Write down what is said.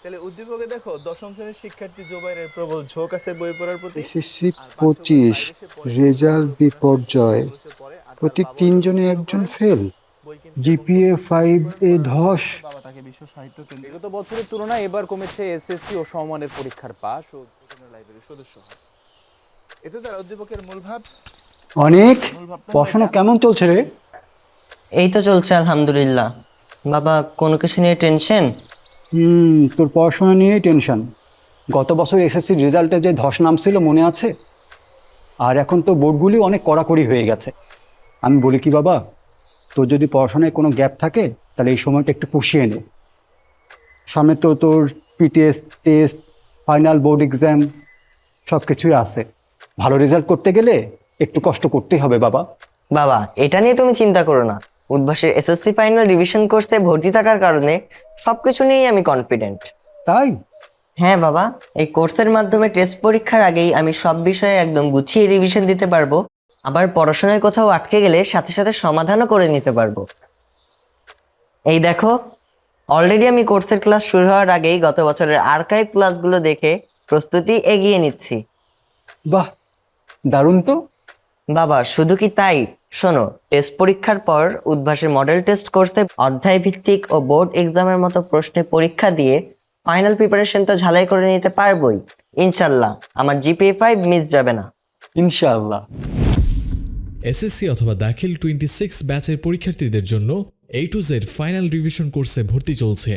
তাহলে উদ্দীপকে দেখো দশম শ্রেণির শিক্ষার্থী জোবাইরের প্রবল ঝোঁক আছে বই পড়ার প্রতি। এসএসসি পঁচিশ রেজাল্ট বিপর্যয়। প্রতি তিনজনে একজন ফেল। জিপিএ ফাইভ এ ধস বাবা তাকে বিশ্ব সাহিত্য বিগত বছরের তুলনায় এবার কমেছে এসএসসি ও সমমানের পরীক্ষার পাস ও লাইব্রেরির সদস্য এতে তারা উদ্দীপকের মূল ভাব? অনেক। পড়াশোনা কেমন চলছে রে? এই তো চলছে আলহামদুলিল্লাহ। বাবা কোনো কিছু নিয়ে টেনশন হুম, তোর পড়াশোনা নিয়েই টেনশন। গত বছর এসএসসির রেজাল্টে যে ধস নামছিল মনে আছে? আর এখন তো বোর্ডগুলি অনেক কড়াকড়ি হয়ে গেছে। আমি বলি কি বাবা, তোর যদি পড়াশোনায় কোনো গ্যাপ থাকে, তাহলে এই সময়টা একটু পুষিয়ে নে। সামনে তো তোর PTS test final board exam সব কিছুই আছে। ভালো রেজাল্ট করতে গেলে একটু কষ্ট করতেই হবে বাবা। বাবা, এটা নিয়ে তুমি চিন্তা করো না। উদ্ভাসের এসএসসি ফাইনাল রিভিশন কোর্সে ভর্তি থাকার কারণে সবকিছু নিয়েই আমি কনফিডেন্ট তাই? হ্যাঁ বাবা এই কোর্সের মাধ্যমে টেস্ট পরীক্ষার আগেই আমি সব বিষয়ে একদম গুছিয়ে রিভিশন দিতে পারব। আবার পড়াশোনায় কোথাও আটকে গেলে সাথে সাথে সমাধানও করে নিতে পারব। এই দেখো অলরেডি আমি কোর্সের ক্লাস শুরু হওয়ার আগেই গত বছরের আর্কাইভ ক্লাসগুলো দেখে প্রস্তুতি এগিয়ে নিচ্ছি। বাহ দারুণ তো। বাবা শুধু কি তাই? শোনো টেস্ট পরীক্ষার পর উদ্ভাসের মডেল টেস্ট কোর্সে অধ্যায় ভিত্তিক ও বোর্ড এক্সামের মতো প্রশ্নে পরীক্ষা দিয়ে ফাইনাল প্রিপারেশন তো ঝালাই করে নিতে পারবই। ইনশাল্লাহ আমার জিপিএ ফাইভ মিস যাবে না। ইনশাআল্লাহ। এসএসসি অথবা দাখিল টোয়েন্টি সিক্স ব্যাচের পরীক্ষার্থীদের জন্য এই টু জেড ফাইনাল রিভিশন কোর্সে ভর্তি চলছে।